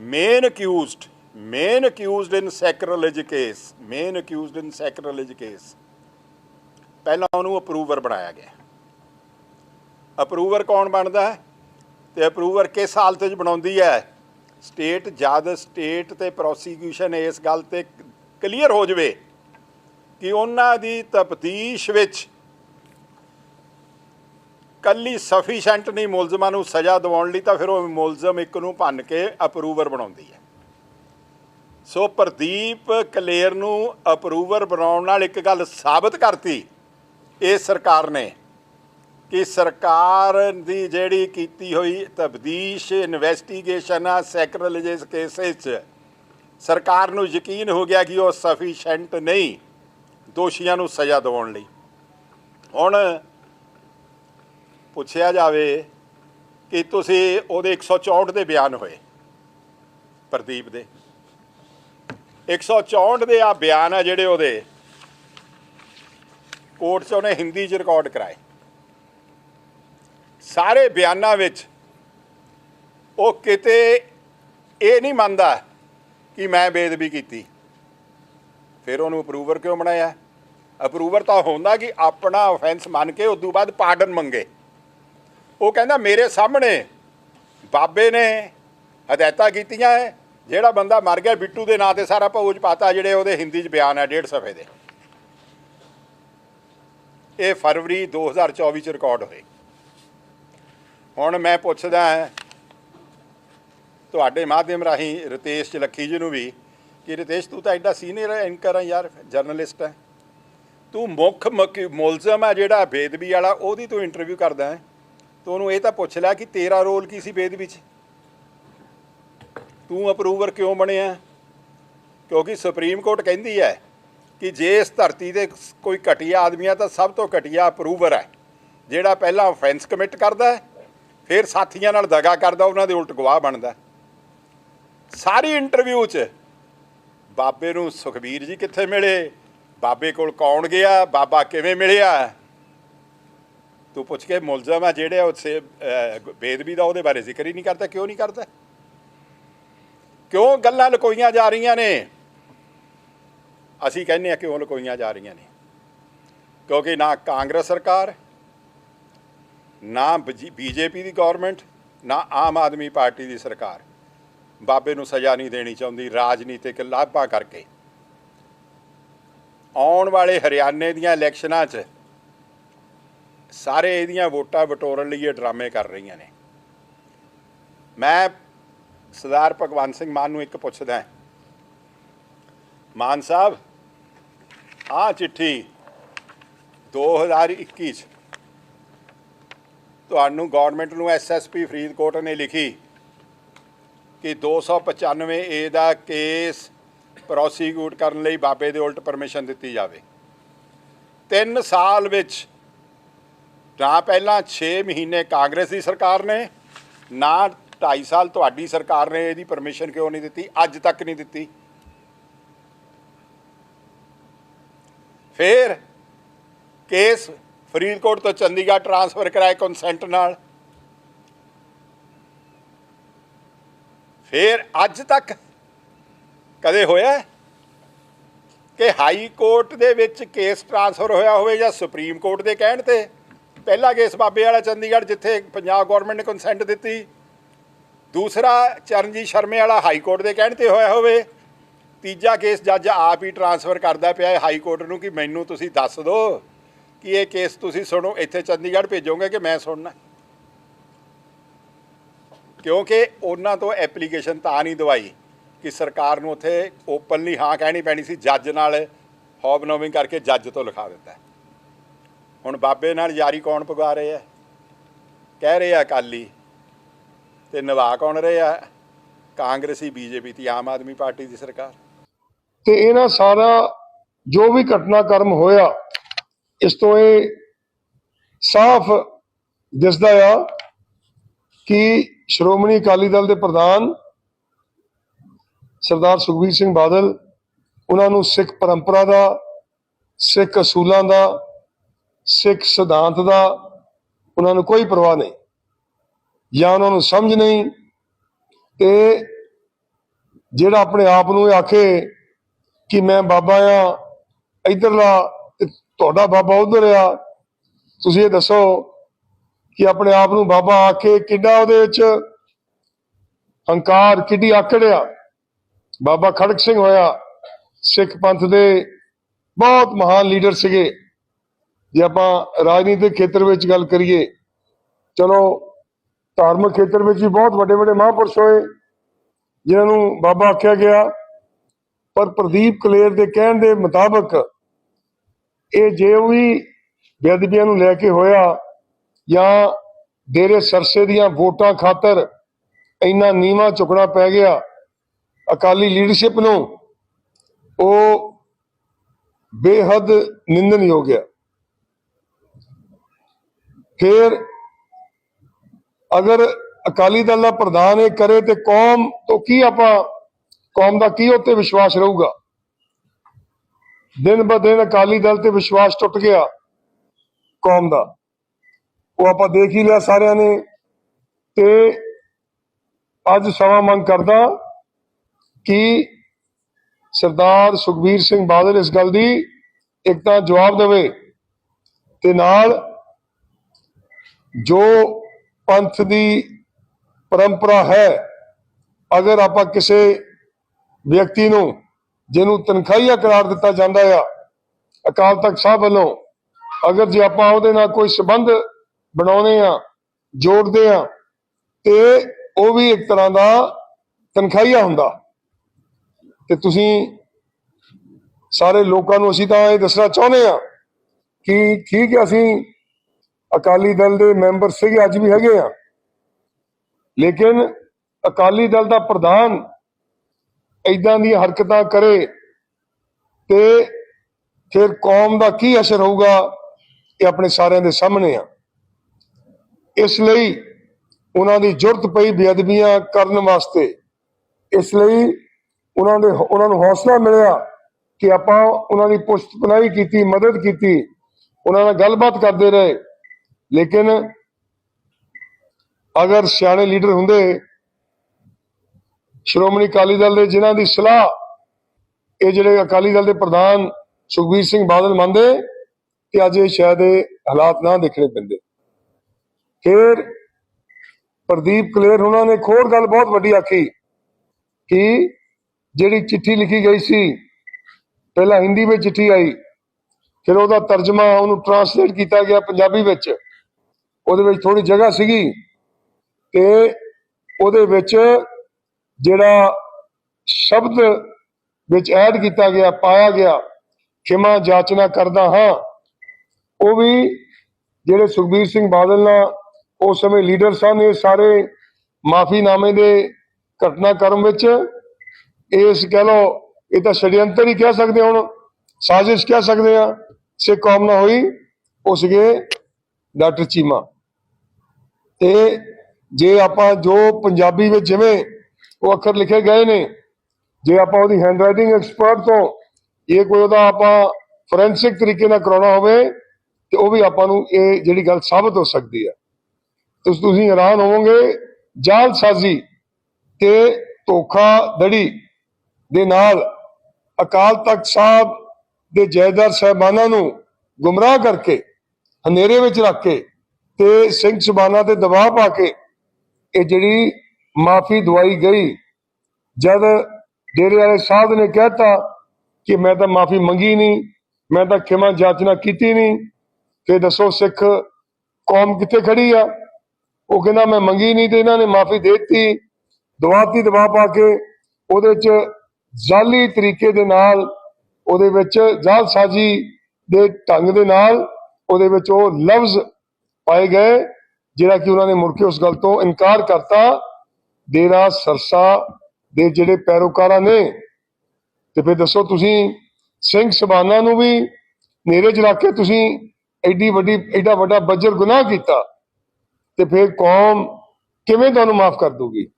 Main accused main accused in sacrilege case main accused in sacrilege case ਪਹਿਲਾਂ ਉਹਨੂੰ ਅਪਰੂਵਰ ਬਣਾਇਆ ਗਿਆ। ਅਪਰੂਵਰ ਕੌਣ ਬਣਦਾ ਹੈ? ਤੇ ਅਪਰੂਵਰ ਕਿਸ ਹਾਲਤ 'ਚ ਬਣਾਉਂਦੀ ਹੈ? ਸਟੇਟ ਜਦ ਸਟੇਟ ਤੇ ਪ੍ਰੋਸੀਕਿਊਸ਼ਨ ਇਸ ਗੱਲ ਤੇ ਕਲੀਅਰ ਹੋ ਜਵੇ ਕਿ ਉਹਨਾਂ ਦੀ ਤਫਤੀਸ਼ ਵਿੱਚ ਕੱਲੀ ਸਫੀਸ਼ੀਐਂਟ ਨਹੀਂ ਮੁਲਜ਼ਮਾਂ ਨੂੰ ਸਜ਼ਾ ਦਿਵਾਉਣ ਲਈ ਤਾਂ ਫਿਰ ਉਹ ਮੁਲਜ਼ਮ ਇੱਕ ਨੂੰ ਭੰਨ ਕੇ ਅਪਰੂਵਰ ਬਣਾਉਂਦੀ ਹੈ। ਸੋ ਪ੍ਰਦੀਪ ਕਲੇਰ ਨੂੰ ਅਪਰੂਵਰ ਬਣਾਉਣ ਨਾਲ ਇੱਕ ਗੱਲ ਸਾਬਤ ਕਰਤੀ ਇਹ ਸਰਕਾਰ ਨੇ ਕਿ ਸਰਕਾਰ ਦੀ ਜਿਹੜੀ ਕੀਤੀ ਹੋਈ ਤਬਦੀਸ਼ ਇਨਵੈਸਟੀਗੇਸ਼ਨ ਆ ਸੈਕਰਲਜਿਸ ਕੇਸਿਸ 'ਚ ਸਰਕਾਰ ਨੂੰ ਯਕੀਨ ਹੋ ਗਿਆ ਕਿ ਉਹ ਸਫੀਸ਼ੀਐਂਟ ਨਹੀਂ ਦੋਸ਼ੀਆਂ ਨੂੰ ਸਜ਼ਾ ਦਿਵਾਉਣ ਲਈ। ਹੁਣ ਪੁੱਛਿਆ ਜਾਵੇ ਕਿ ਤੁਸੀਂ ਉਹਦੇ 164 ਦੇ ਬਿਆਨ ਹੋਏ ਪ੍ਰਦੀਪ ਦੇ। 164 ਦੇ ਆ ਬਿਆਨ ਆ ਜਿਹੜੇ ਉਹਦੇ, ਕੋਰਟ 'ਚ ਉਹਨੇ ਹਿੰਦੀ 'ਚ ਰਿਕਾਰਡ ਕਰਾਏ। ਸਾਰੇ ਬਿਆਨਾਂ ਵਿੱਚ ਉਹ ਕਿਤੇ ਇਹ ਨਹੀਂ ਮੰਨਦਾ ਕਿ ਮੈਂ ਬੇਦਬੀ ਕੀਤੀ। ਫਿਰ ਉਹਨੂੰ ਅਪਰੂਵਰ ਕਿਉਂ ਬਣਾਇਆ? ਅਪਰੂਵਰ ਤਾਂ ਹੁੰਦਾ ਕਿ ਆਪਣਾ ਆਫੈਂਸ ਮੰਨ ਕੇ ਉਦੋਂ ਬਾਅਦ ਪਾਰਡਨ ਮੰਗੇ। ਉਹ ਕਹਿੰਦਾ, ਮੇਰੇ ਸਾਹਮਣੇ ਬਾਬੇ ਨੇ ਹਦਾਇਤਾਂ ਕੀਤੀਆਂ ਹੈ ਜਿਹੜਾ ਬੰਦਾ ਮਰ ਗਿਆ, ਬਿੱਟੂ ਦੇ ਨਾਂ ਤੇ ਸਾਰਾ ਭੋਜ ਪਾਤਾ, ਜਿਹੜੇ ਉਹਦੇ ਹਿੰਦੀ 'ਚ ਬਿਆਨ ਹੈ ਡੇਢ ਸਫੇ ਦੇ। ਇਹ ਫਰਵਰੀ 2024 ਚ ਰਿਕਾਰਡ ਹੋਏ। ਹੁਣ ਮੈਂ ਪੁੱਛਦਾ ਹਾਂ ਤੁਹਾਡੇ ਮਾਧਿਅਮ ਰਾਹੀਂ ਰਤੇਸ਼ ਲੱਖੀ ਜੀ ਨੂੰ ਵੀ ਕਿ ਰਤੇਸ਼, ਤੂੰ ਤਾਂ ਐਡਾ ਸੀਨੀਅਰ ਐਂਕਰ ਆ ਯਾਰ, ਜਰਨਲਿਸਟ ਹੈ ਤੂੰ ਮੁੱਖ ਮਕ- ਮੁਲਜ਼ਮ ਆ ਜਿਹੜਾ ਬੇਦਬੀ ਵਾਲਾ, ਉਹਦੀ ਤੂੰ ਇੰਟਰਵਿਊ ਕਰਦਾ ਹੈ ਤੂੰ ਉਹਨੂੰ ਇਹ ਤਾਂ ਪੁੱਛ ਲੈ ਕਿ ਤੇਰਾ ਰੋਲ ਕੀ ਸੀ ਵੇਦ ਵਿੱਚ? ਤੂੰ ਅਪਰੂਵਰ ਕਿਉਂ ਬਣਿਆ? ਕਿਉਂਕਿ ਸੁਪਰੀਮ ਕੋਰਟ ਕਹਿੰਦੀ ਹੈ ਕਿ ਜੇ ਇਸ ਧਰਤੀ ਦੇ ਕੋਈ ਘਟੀਆ ਆਦਮੀ ਆ ਤਾਂ ਸਭ ਤੋਂ ਘਟੀਆ ਅਪਰੂਵਰ ਹੈ। ਜਿਹੜਾ ਪਹਿਲਾਂ ਆਫੈਂਸ ਕਮਿਟ ਕਰਦਾ ਫਿਰ ਸਾਥੀਆਂ ਨਾਲ ਦਗਾ ਕਰਦਾ, ਉਹਨਾਂ ਦੇ ਉਲਟ ਗਵਾਹ ਬਣਦਾ। ਸਾਰੀ ਇੰਟਰਵਿਊ 'ਚ ਬਾਬੇ ਨੂੰ ਸੁਖਬੀਰ ਜੀ ਕਿੱਥੇ ਮਿਲੇ? ਬਾਬੇ ਕੋਲ ਕੌਣ ਗਿਆ? ਬਾਬਾ ਕਿਵੇਂ ਮਿਲਿਆ? ਤੂੰ ਪੁੱਛ ਕੇ ਮੁਲਜ਼ਮ ਆ ਜਿਹੜੇ ਉਹ ਅਹ, ਬੇਦਬੀ ਦਾ ਉਹਦੇ ਬਾਰੇ ਜ਼ਿਕਰ ਹੀ ਨਹੀਂ ਕਰਦਾ ਕਿਉਂ ਨਹੀਂ ਕਰਦਾ? ਕਿਉਂ ਗੱਲਾਂ ਲਕੋਈਆਂ ਜਾ ਰਹੀਆਂ ਨੇ? ਅਸੀਂ ਕਹਿੰਦੇ ਆ ਕਿਉਂ ਲਕੋਈਆਂ ਜਾ ਰਹੀਆਂ ਨੇ? ਕਿਉਂਕਿ ਨਾ ਕਾਂਗਰਸ ਸਰਕਾਰ ਨਾ ਬੀਜੇਪੀ ਦੀ ਗਵਰਨਮੈਂਟ ਨਾ ਆਮ ਆਦਮੀ ਪਾਰਟੀ ਦੀ ਸਰਕਾਰ। ਬਾਬੇ ਨੂੰ ਸਜ਼ਾ ਨਹੀਂ ਦੇਣੀ ਚਾਹੁੰਦੀ ਰਾਜਨੀਤਿਕ ਲਾਭਾਂ ਕਰਕੇ। ਆਉਣ ਵਾਲੇ ਹਰਿਆਣੇ ਦੀਆਂ ਇਲੈਕਸ਼ਨਾਂ 'ਚ ਸਾਰੇ ਇਹਦੀਆਂ ਵੋਟਾਂ ਬਟੋਰਨ ਲਈ ਇਹ ਡਰਾਮੇ ਕਰ ਰਹੀਆਂ ਨੇ। ਮੈਂ ਸਰਦਾਰ ਭਗਵੰਤ ਸਿੰਘ ਮਾਨ ਨੂੰ ਇੱਕ ਪੁੱਛਦਾ ਮਾਨ ਸਾਹਿਬ ਆ ਚਿੱਠੀ 2021 ਚ ਤੁਹਾਨੂੰ ਗਵਰਨਮੈਂਟ ਨੂੰ ਐਸਐਸਪੀ ਫਰੀਦਕੋਟ ਨੇ ਲਿਖੀ ਕਿ 295 ਏ ਦਾ ਕੇਸ ਪ੍ਰੋਸੀਕਿਊਟ ਕਰਨ ਲਈ ਬਾਬੇ ਦੇ ਉਲਟ ਪਰਮਿਸ਼ਨ ਦਿੱਤੀ ਜਾਵੇ। 3 ਸਾਲ ਵਿੱਚ ਨਾ ਪਹਿਲਾਂ 6 ਮਹੀਨੇ ਕਾਂਗਰਸ ਦੀ ਸਰਕਾਰ ਨੇ, ਨਾ 2.5 ਸਾਲ ਤੁਹਾਡੀ ਸਰਕਾਰ ਨੇ ਇਹਦੀ ਪਰਮਿਸ਼ਨ ਕਿਉਂ ਨਹੀਂ ਦਿੱਤੀ? ਅੱਜ ਤੱਕ ਨਹੀਂ ਦਿੱਤੀ। ਫਿਰ ਕੇਸ ਫਰੀਦਕੋਟ ਤੋਂ ਚੰਡੀਗੜ੍ਹ ਟਰਾਂਸਫਰ ਕਰਾਏ ਕੰਸੈਂਟ ਨਾਲ। ਫਿਰ ਅੱਜ ਤੱਕ ਕਦੇ ਹੋਇਆ ਕਿ ਹਾਈ ਕੋਰਟ ਦੇ ਵਿੱਚ ਕੇਸ ਟਰਾਂਸਫਰ ਹੋਇਆ ਹੋਵੇ ਜਾਂ ਸੁਪਰੀਮ ਕੋਰਟ ਦੇ ਕਹਿਣ ਤੇ ਪਹਿਲਾ ਕੇਸ ਬਾਬੇ ਵਾਲਾ ਚੰਡੀਗੜ੍ਹ, ਜਿੱਥੇ ਪੰਜਾਬ ਗਵਰਨਮੈਂਟ ਨੇ ਕੰਸੈਂਟ ਦਿੱਤੀ। ਦੂਸਰਾ, ਚਰਨਜੀਤ ਸ਼ਰਮੇ ਵਾਲਾ ਹਾਈ ਕੋਰਟ ਦੇ ਕਹਿਣ ਤੇ ਹੋਇਆ ਹੋਵੇ। ਤੀਜਾ ਕੇਸ ਜੱਜ ਆਪ ਹੀ ਟਰਾਂਸਫਰ ਕਰਦਾ ਪਿਆ ਹੈ ਹਾਈ ਕੋਰਟ ਨੂੰ ਕਿ ਮੈਨੂੰ ਤੁਸੀਂ ਦੱਸ ਦਿਓ ਕਿ ਇਹ ਕੇਸ ਤੁਸੀਂ ਸੁਣੋ, ਇੱਥੇ ਚੰਡੀਗੜ੍ਹ ਭੇਜੋਗੇ ਕਿ ਮੈਂ ਸੁਣਨਾ? ਕਿਉਂਕਿ ਉਹਨਾਂ ਤੋਂ ਐਪਲੀਕੇਸ਼ਨ ਤਾਂ ਨਹੀਂ ਦਵਾਈ ਕਿ ਸਰਕਾਰ ਨੂੰ ਉੱਥੇ ਓਪਨਲੀ ਹਾਂ ਕਹਿਣੀ ਪੈਣੀ ਸੀ, ਜੱਜ ਨਾਲ ਹੌਬਨੋਵਿੰਗ ਕਰਕੇ ਜੱਜ ਤੋਂ ਲਿਖਾ ਦਿੱਤਾ ਹੁਣ ਬਾਬੇ ਨਾਲ ਯਾਰੀ ਕੌਣ ਪਗਾ ਰਹੇ? ਆ ਕਹਿ ਰਹੇ ਆ ਅਕਾਲੀ। ਤੇ ਨਿਭਾ ਕੌਣ ਰਹੇ? ਆ ਕਾਂਗਰਸੀ, ਬੀਜੇਪੀ ਤੇ ਆਮ ਆਦਮੀ ਪਾਰਟੀ ਦੀ ਸਰਕਾਰ। ਤੇ ਇਹਨਾਂ ਸਾਰਾ ਜੋ ਵੀ ਘਟਨਾਕ੍ਰਮ ਹੋਇਆ, ਇਸ ਤੋਂ ਇਹ ਸਾਫ਼ ਦਿਸਦਾ ਆ ਕਿ ਸ਼੍ਰੋਮਣੀ ਅਕਾਲੀ ਦਲ ਦੇ ਪ੍ਰਧਾਨ ਸਰਦਾਰ ਸੁਖਬੀਰ ਸਿੰਘ ਬਾਦਲ, ਉਹਨਾਂ ਨੂੰ ਸਿੱਖ ਪਰੰਪਰਾ ਦਾ, ਸਿੱਖ ਅਸੂਲਾਂ ਦਾ ਸਿੱਖ ਸਿਧਾਂਤ ਦਾ ਉਹਨਾਂ ਨੂੰ ਕੋਈ ਪਰਵਾਹ ਨਹੀਂ, ਜਾਂ ਉਹਨਾਂ ਨੂੰ ਸਮਝ ਨਹੀਂ ਤੇ ਜਿਹੜਾ ਆਪਣੇ ਆਪ ਨੂੰ ਇਹ ਆਖੇ ਕਿ ਮੈਂ ਬਾਬਾ ਆ ਇਧਰਲਾ ਤੇ ਤੁਹਾਡਾ ਬਾਬਾ ਉਧਰ ਆ, ਤੁਸੀਂ ਇਹ ਦੱਸੋ ਕਿ ਆਪਣੇ ਆਪ ਨੂੰ ਬਾਬਾ ਆਖੇ ਕਿੱਡਾ ਉਹਦੇ ਵਿੱਚ ਹੰਕਾਰ, ਕਿੱਡੀ ਆਕੜ ਆ। ਬਾਬਾ ਖੜਕ ਸਿੰਘ ਹੋਇਆ ਸਿੱਖ ਪੰਥ ਦੇ ਬਹੁਤ ਮਹਾਨ ਲੀਡਰ ਸੀਗੇ। ਜੇ ਆਪਾਂ ਰਾਜਨੀਤਿਕ ਖੇਤਰ ਵਿੱਚ ਗੱਲ ਕਰੀਏ, ਚਲੋ ਧਾਰਮਿਕ ਖੇਤਰ ਵਿੱਚ ਵੀ ਬਹੁਤ ਵੱਡੇ ਵੱਡੇ ਮਹਾਂਪੁਰਸ਼ ਹੋਏ, ਜਿਨ੍ਹਾਂ ਨੂੰ ਬਾਬਾ ਆਖਿਆ ਗਿਆ, ਪਰ ਪ੍ਰਦੀਪ ਕਲੇਰ ਦੇ ਕਹਿਣ ਦੇ ਮੁਤਾਬਕ ਇਹ ਜੇ ਵੀ ਬੇਅਦਬੀਆਂ ਨੂੰ ਲੈ ਕੇ ਹੋਇਆ ਜਾਂ ਡੇਰੇ ਸਰਸੇ ਦੀਆਂ ਵੋਟਾਂ ਖਾਤਰ ਇੰਨਾ ਨੀਵਾ ਚੁੱਕਣਾ ਪੈ ਗਿਆ, ਅਕਾਲੀ ਲੀਡਰਸ਼ਿਪ ਨੂੰ, ਉਹ ਬੇਹੱਦ ਨਿੰਦਨ ਹੋ ਗਿਆ ਫਿਰ ਅਗਰ ਅਕਾਲੀ ਦਲ ਦਾ ਪ੍ਰਧਾਨ ਇਹ ਕਰੇ ਤੇ ਕੌਮ ਤੋਂ ਕੀ ਆਪਾਂ, ਕੌਮ ਦਾ ਕੀ ਉੱਤੇ ਵਿਸ਼ਵਾਸ ਰਹੂਗਾ? ਦਿਨ ਬ ਦਿਨ ਅਕਾਲੀ ਦਲ ਤੇ ਵਿਸ਼ਵਾਸ ਟੁੱਟ ਗਿਆ ਕੌਮ ਦਾ। ਉਹ ਆਪਾਂ ਦੇਖ ਹੀ ਲਿਆ ਸਾਰਿਆਂ ਨੇ ਤੇ ਅੱਜ ਸਮਾਂ ਮੰਗ ਕਰਦਾ ਕਿ ਸਰਦਾਰ ਸੁਖਬੀਰ ਸਿੰਘ ਬਾਦਲ ਇਸ ਗੱਲ ਦੀ ਇੱਕ ਤਾਂ ਜਵਾਬ ਦੇਵੇ ਤੇ ਨਾਲ ਜੋ ਪੰਥ ਦੀ ਪਰੰਪਰਾ ਹੈ, ਅਗਰ ਆਪਾਂ ਕਿਸੇ ਵਿਅਕਤੀ ਨੂੰ, ਜਿਹਨੂੰ ਤਨਖਾਹੀਆ ਕਰਾਰ ਦਿੱਤਾ ਜਾਂਦਾ ਆ, ਅਕਾਲ ਤਖਤ ਸਾਹਿਬ ਵੱਲੋਂ, ਅਗਰ ਜੇ ਆਪਾਂ ਉਹਦੇ ਨਾਲ ਕੋਈ ਸਬੰਧ ਬਣਾਉਨੇ ਆ ਜੋੜਦੇ ਆ ਤੇ ਉਹ ਵੀ ਇੱਕ ਤਰ੍ਹਾਂ ਦਾ ਤਨਖਾਹੀਆ ਹੁੰਦਾ। ਤੇ ਤੁਸੀਂ ਸਾਰੇ ਲੋਕਾਂ ਨੂੰ ਅਸੀਂ ਤਾਂ ਇਹ ਦੱਸਣਾ ਚਾਹੁੰਦੇ ਆ ਕਿ ਠੀਕ ਹੈ, ਅਸੀਂ ਅਕਾਲੀ ਦਲ ਦੇ ਮੈਂਬਰ ਸੀਗੇ, ਅੱਜ ਵੀ ਹੈਗੇ ਆ। ਲੇਕਿਨ ਅਕਾਲੀ ਦਲ ਦਾ ਪ੍ਰਧਾਨ ਇਦਾਂ ਦੀਆਂ ਹਰਕਤਾਂ ਕਰੇ ਤੇ ਫਿਰ ਕੌਮ ਦਾ ਕੀ ਅਸਰ ਹੋਊਗਾ ਇਹ ਆਪਣੇ ਸਾਰਿਆਂ ਦੇ ਸਾਹਮਣੇ ਆ। ਇਸ ਲਈ ਉਹਨਾਂ ਦੀ ਜ਼ਰੂਰਤ ਪਈ ਬੇਅਦਬੀਆਂ ਕਰਨ ਵਾਸਤੇ। ਇਸ ਲਈ ਉਹਨਾਂ ਦੇ ਉਹਨਾਂ ਨੂੰ ਹੌਸਲਾ ਮਿਲਿਆ ਕਿ ਆਪਾਂ ਉਹਨਾਂ ਦੀ ਪੁਸ਼ਤ ਪਨਾਹੀ ਕੀਤੀ, ਮਦਦ ਕੀਤੀ, ਉਹਨਾਂ ਨਾਲ ਗੱਲਬਾਤ ਕਰਦੇ ਰਹੇ। ਲੇਕਿਨ ਅਗਰ ਸਿਆਣੇ ਲੀਡਰ ਹੁੰਦੇ, ਸ਼੍ਰੋਮਣੀ ਅਕਾਲੀ ਦਲ ਦੇ ਜਿਨ੍ਹਾਂ ਦੀ ਸਲਾਹ, ਇਹ ਜਿਹੜੇ ਅਕਾਲੀ ਦਲ ਦੇ ਪ੍ਰਧਾਨ ਸੁਖਬੀਰ ਸਿੰਘ ਬਾਦਲ ਮੰਨਦੇ ਕਿ ਅੱਜ ਇਹ ਸ਼ਾਇਦ ਇਹ ਹਾਲਾਤ ਨਾ ਦੇਖਣੇ ਪੈਂਦੇ। ਫਿਰ ਪ੍ਰਦੀਪ ਕਲੇਰ ਉਹਨਾਂ ਨੇ ਇੱਕ ਹੋਰ ਗੱਲ ਬਹੁਤ ਵੱਡੀ ਆਖੀ, ਕਿ ਜਿਹੜੀ ਚਿੱਠੀ ਲਿਖੀ ਗਈ ਸੀ, ਪਹਿਲਾਂ ਹਿੰਦੀ ਵਿੱਚ ਚਿੱਠੀ ਆਈ, ਫਿਰ ਉਹਦਾ ਤਰਜਮਾ ਉਹਨੂੰ ਟਰਾਂਸਲੇਟ ਕੀਤਾ ਗਿਆ ਪੰਜਾਬੀ ਵਿੱਚ। ਉਹਦੇ ਵਿੱਚ ਥੋੜੀ ਜਗ੍ਹਾ ਸੀਗੀ ਤੇ ਉਹਦੇ ਵਿੱਚ ਜਿਹੜਾ ਸ਼ਬਦ ਵਿੱਚ ਐਡ ਕੀਤਾ ਗਿਆ, ਪਾਇਆ ਗਿਆ, ਖਿਮਾ ਜਾਚਨਾ ਕਰਦਾ ਹਾਂ, ਉਹ ਵੀ ਜਿਹੜੇ ਸੁਖਬੀਰ ਸਿੰਘ ਬਾਦਲ ਨਾਲ ਉਸ ਸਮੇਂ ਲੀਡਰ ਸਨ, ਇਹ ਸਾਰੇ ਮਾਫੀਨਾਮੇ ਦੇ ਘਟਨਾਕ੍ਰਮ ਵਿੱਚ ਇਸ ਕਹਿ ਲੋ ਇਹ ਤਾਂ ਛੜਯੰਤਰ ਹੀ ਕਹਿ ਸਕਦੇ ਹੁਣ, ਸਾਜ਼ਿਸ਼ ਕਹਿ ਸਕਦੇ ਆ ਸਿੱਖ ਕੌਮ ਨਾ ਹੋਈ ਉਹ ਸੀਗੇ ਡਾਕਟਰ ਚੀਮਾ। ਤੇ ਜੇ ਆਪਾਂ ਜੋ ਪੰਜਾਬੀ ਵਿੱਚ ਜਿਵੇਂ ਉਹ ਅੱਖਰ ਲਿਖੇ ਗਏ ਨੇ, ਜੇ ਆਪਾਂ ਉਹਦੀ ਹੈਂਡਰਾਈਟਿੰਗ ਐਕਸਪਰਟ ਤੋਂ ਇਹ ਕੋਈ ਉਹਦਾ ਆਪਾਂ ਫੋਰੈਂਸਿਕ ਤਰੀਕੇ ਨਾਲ ਕਰਾਉਣਾ ਹੋਵੇ, ਤੇ ਉਹ ਵੀ ਆਪਾਂ ਨੂੰ ਇਹ ਜਿਹੜੀ ਗੱਲ ਸਾਬਤ ਹੋ ਸਕਦੀ ਹੈ ਤੁਸੀਂ ਤੁਸੀਂ ਹੈਰਾਨ ਹੋਵੋਗੇ, ਜਾਲ ਸਾਜ਼ੀ ਤੇ ਧੋਖਾ ਧੋਖਾਧੜੀ ਦੇ ਨਾਲ ਅਕਾਲ ਤਖਤ ਸਾਹਿਬ ਦੇ ਜੈਦਾਰ ਸਹਿਬਾਨਾਂ ਨੂੰ ਗੁੰਮਰਾਹ ਕਰਕੇ, ਹਨੇਰੇ ਵਿੱਚ ਰੱਖ ਕੇ ਤੇ ਸਿੰਘ ਸੁਬਾਨਾ ਤੇ ਦਬਾਅ ਪਾ ਕੇ ਇਹ ਜਿਹੜੀ ਮਾਫੀ ਦਵਾਈ ਗਈ, ਜਦ ਡੇਰੇ ਵਾਲੇ ਸਾਹਿਬ ਨੇ ਕਹਿਤਾ ਕਿ ਮੈਂ ਤਾਂ ਮਾਫੀ ਮੰਗੀ ਨਹੀਂ, ਮੈਂ ਤਾਂ ਖਿਮਾ ਜਾਚਨਾ ਕੀਤੀ ਨਹੀਂ ਫਿਰ ਦੱਸੋ ਸਿੱਖ ਕੌਮ ਕਿੱਥੇ ਖੜੀ ਆ? ਉਹ ਕਹਿੰਦਾ, ਮੈਂ ਮੰਗੀ ਨਹੀਂ ਤੇ ਇਹਨਾਂ ਨੇ ਮਾਫੀ ਦੇ ਦਿੱਤੀ। ਦਵਾਤੀ ਦਵਾ ਪਾ ਕੇ ਉਹਦੇ ਚ ਜਾਲੀ ਤਰੀਕੇ ਦੇ ਨਾਲ, ਉਹਦੇ ਵਿੱਚ ਜਾਲਸਾਜੀ ਦੇ ਢੰਗ ਦੇ ਨਾਲ, ਉਹਦੇ ਵਿੱਚ ਉਹ ਲਫ਼ਜ਼ ਪਾਏ ਗਏ, ਜਿਹੜਾ ਕਿ ਉਹਨਾਂ ਨੇ ਮੁੜ ਕੇ ਉਸ ਗੱਲ ਤੋਂ ਇਨਕਾਰ ਕਰਤਾ। ਡੇਰਾ ਸਰਸਾ ਦੇ ਜਿਹੜੇ ਪੈਰੋਕਾਰਾਂ ਨੇ, ਤੇ ਫਿਰ ਦੱਸੋ ਤੁਸੀਂ ਸਿੰਘ ਸਬਾਨਾ ਨੂੰ ਵੀ ਨੇਰੇ 'ਚ ਰੱਖ ਕੇ ਤੁਸੀਂ ਐਡੀ ਵੱਡੀ, ਐਡਾ ਵੱਡਾ ਬੱਜਰ ਗੁਨਾਹ ਕੀਤਾ, ਤੇ ਫਿਰ ਕੌਮ ਕਿਵੇਂ ਤੁਹਾਨੂੰ ਮਾਫ ਕਰ ਦੂਗੀ?